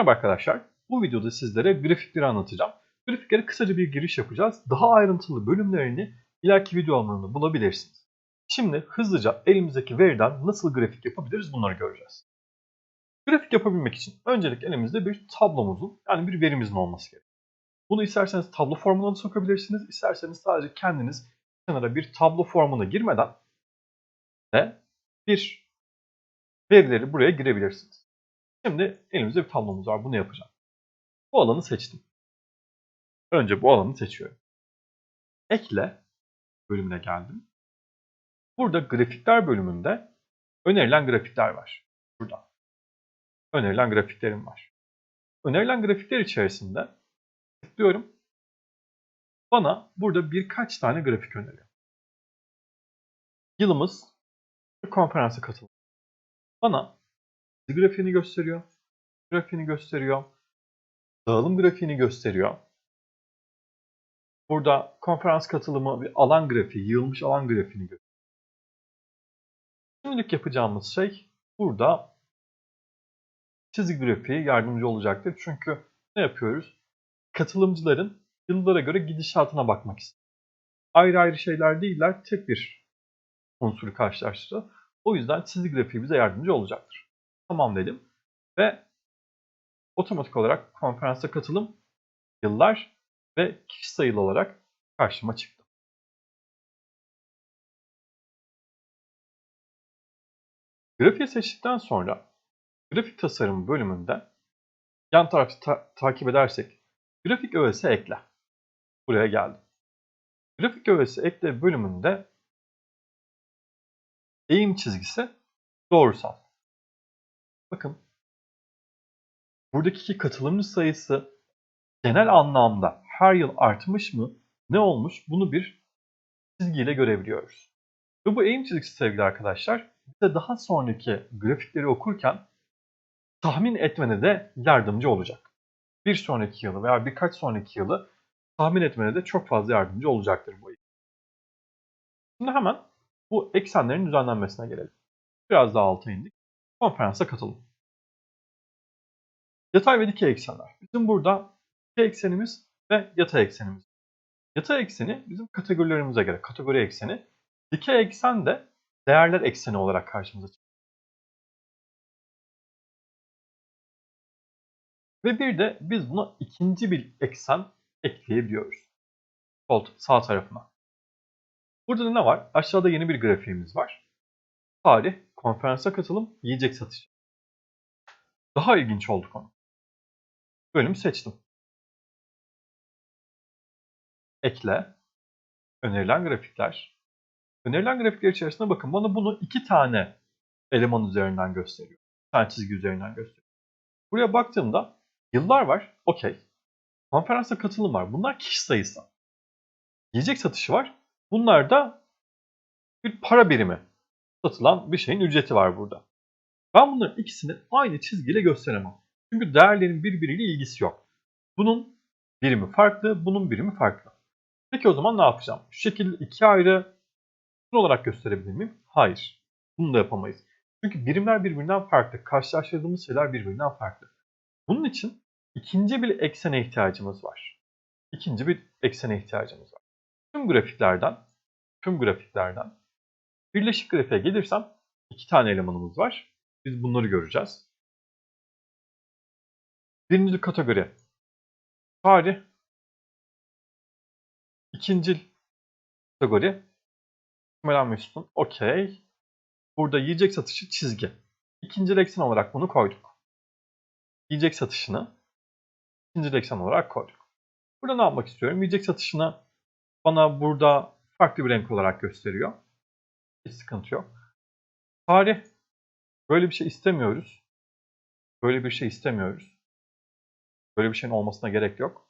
Merhaba arkadaşlar. Bu videoda sizlere grafikleri anlatacağım. Grafiklere kısaca bir giriş yapacağız. Daha ayrıntılı bölümlerini ileriki videolarında bulabilirsiniz. Şimdi hızlıca elimizdeki veriden nasıl grafik yapabiliriz bunları göreceğiz. Grafik yapabilmek için öncelikle elimizde bir tablomuzun yani bir verimizin olması gerekiyor. Bunu isterseniz tablo formuna sokabilirsiniz. isterseniz sadece kendiniz kenara bir tablo formuna girmeden de bir verileri buraya girebilirsiniz. Şimdi elimizde bir tablomuz var. Bunu yapacağım. Bu alanı seçtim. Önce bu alanı seçiyorum. Ekle bölümüne geldim. Burada grafikler bölümünde önerilen grafikler var. Burada. Önerilen grafiklerim var. Önerilen grafikler içerisinde tıklıyorum. Bana burada birkaç tane grafik öneriyor. Yılımız konferansa katılım. Bana grafiğini gösteriyor. Grafiğini gösteriyor. Dağılım grafiğini gösteriyor. Burada konferans katılımı bir alan grafiği, yığılmış alan grafiğini gösteriyor. Şimdilik yapacağımız şey burada çizgi grafiği yardımcı olacaktır. Çünkü ne yapıyoruz? Katılımcıların yıllara göre gidişatına bakmak istiyoruz. Ayrı ayrı şeyler değiller, tek bir unsuru karşılaştırıyor. O yüzden çizgi grafiği bize yardımcı olacaktır. Tamam dedim ve otomatik olarak konferansa katılım yıllar ve kişi sayılı olarak karşıma çıktı. Grafiği seçtikten sonra grafik tasarım bölümünde yan tarafta ta takip edersek grafik öğesi ekle. Buraya geldim. Grafik öğesi ekle bölümünde eğim çizgisi doğrusal. Bakın buradaki katılımcı sayısı genel anlamda her yıl artmış mı ne olmuş bunu bir çizgiyle görebiliyoruz. Ve bu eğim çizgisi sevgili arkadaşlar bize daha sonraki grafikleri okurken tahmin etmene de yardımcı olacak. Bir sonraki yılı veya birkaç sonraki yılı tahmin etmene de çok fazla yardımcı olacaktır bu eğim. Şimdi hemen bu eksenlerin düzenlenmesine gelelim. Biraz daha alta indik. Konferansa katılın. Yatay ve dikey eksenler. Bizim burada dikey eksenimiz ve yatay eksenimiz. Yatay ekseni bizim kategorilerimize göre kategori ekseni. Dikey eksen de değerler ekseni olarak karşımıza çıkıyor. Ve bir de biz buna ikinci bir eksen ekleyebiliyoruz. Sol, sağ tarafına. Burada da ne var? Aşağıda yeni bir grafiğimiz var. Tarih, konferansa katılım, yiyecek satışı. Daha ilginç oldu konu. Bölüm seçtim. Ekle. Önerilen grafikler. Önerilen grafikler içerisinde bakın bana bunu iki tane eleman üzerinden gösteriyor. Bir tane çizgi üzerinden gösteriyor. Buraya baktığımda yıllar var. Okey. Konferansa katılım var. Bunlar kişi sayısı. Yiyecek satışı var. Bunlar da bir para birimi. Satılan bir şeyin ücreti var burada. Ben bunların ikisini aynı çizgiyle gösteremem. Çünkü değerlerin birbiriyle ilgisi yok. Bunun birimi farklı, bunun birimi farklı. Peki o zaman ne yapacağım? Şu şekilde iki ayrı olarak gösterebilir miyim? Hayır. Bunu da yapamayız. Çünkü birimler birbirinden farklı. Karşılaştırdığımız şeyler birbirinden farklı. Bunun için ikinci bir eksene ihtiyacımız var. İkinci bir eksene ihtiyacımız var. Tüm grafiklerden, tüm grafiklerden birleşik grafiğe gelirsem iki tane elemanımız var. Biz bunları göreceğiz. Birinci kategori tarih. İkinci kategori Meral Mesut'un okey. Burada yiyecek satışı çizgi. İkinci eksen olarak bunu koyduk. Yiyecek satışını ikinci eksen olarak koyduk. Burada ne yapmak istiyorum? Yiyecek satışını bana burada farklı bir renk olarak gösteriyor. Hiç sıkıntı yok. Tarih. Böyle bir şey istemiyoruz. Böyle bir şey istemiyoruz. Böyle bir şeyin olmasına gerek yok.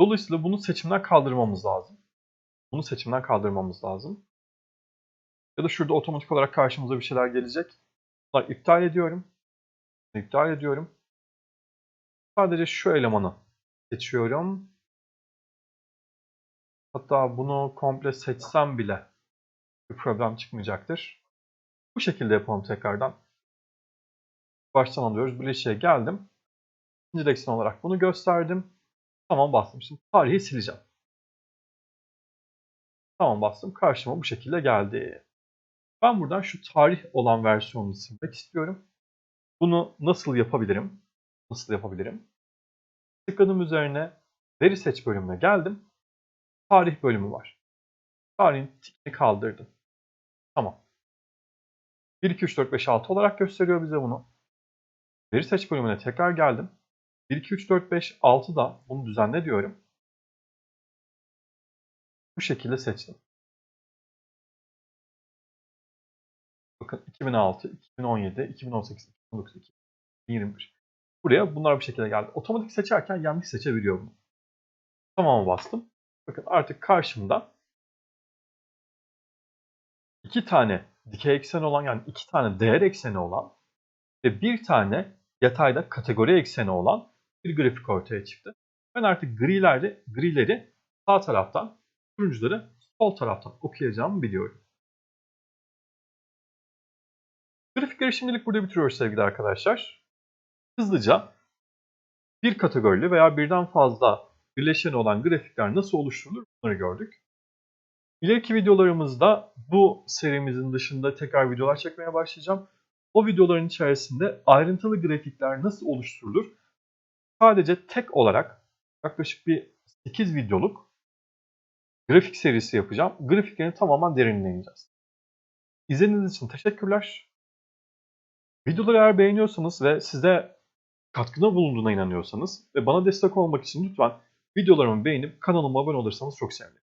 Dolayısıyla bunu seçimden kaldırmamız lazım. Bunu seçimden kaldırmamız lazım. Ya da şurada otomatik olarak karşımıza bir şeyler gelecek. Bunları iptal ediyorum. İptal ediyorum. Sadece şu elemanı seçiyorum. Hatta bunu komple seçsem bile bir problem çıkmayacaktır. Bu şekilde yapalım tekrardan. baştan alıyoruz. Bileşiğe geldim. İkinci direksiyon olarak bunu gösterdim. Tamam bastım. Tarihi sileceğim. Tamam bastım. Karşıma bu şekilde geldi. Ben buradan şu tarih olan versiyonunu silmek istiyorum. Bunu nasıl yapabilirim? Nasıl yapabilirim? Tıkladım üzerine. Veri seç bölümüne geldim. Tarih bölümü var. Tarihin tikini kaldırdım. Tamam. 1, 2, 3, 4, 5, 6 olarak gösteriyor bize bunu. Veri seç bölümüne tekrar geldim. 1, 2, 3, 4, 5, 6 da bunu düzenle diyorum. Bu şekilde seçtim. Bakın 2006, 2017, 2018, 2019, 2021. Buraya bunlar bir şekilde geldi. Otomatik seçerken yanlış seçebiliyor bunu. Tamam'a bastım. Bakın artık karşımda iki tane dikey ekseni olan yani iki tane değer ekseni olan ve bir tane yatayda kategori ekseni olan bir grafik ortaya çıktı. Ben artık grileri, grileri sağ taraftan, turuncuları sol taraftan okuyacağımı biliyorum. Grafikleri şimdilik burada bitiriyoruz sevgili arkadaşlar. Hızlıca bir kategorili veya birden fazla birleşen olan grafikler nasıl oluşturulur bunları gördük. İleriki videolarımızda bu serimizin dışında tekrar videolar çekmeye başlayacağım. O videoların içerisinde ayrıntılı grafikler nasıl oluşturulur? Sadece tek olarak yaklaşık bir 8 videoluk grafik serisi yapacağım. Grafiklerini tamamen derinleyeceğiz. İzlediğiniz için teşekkürler. Videoları eğer beğeniyorsanız ve size katkıda bulunduğuna inanıyorsanız ve bana destek olmak için lütfen videolarımı beğenip kanalıma abone olursanız çok sevinirim.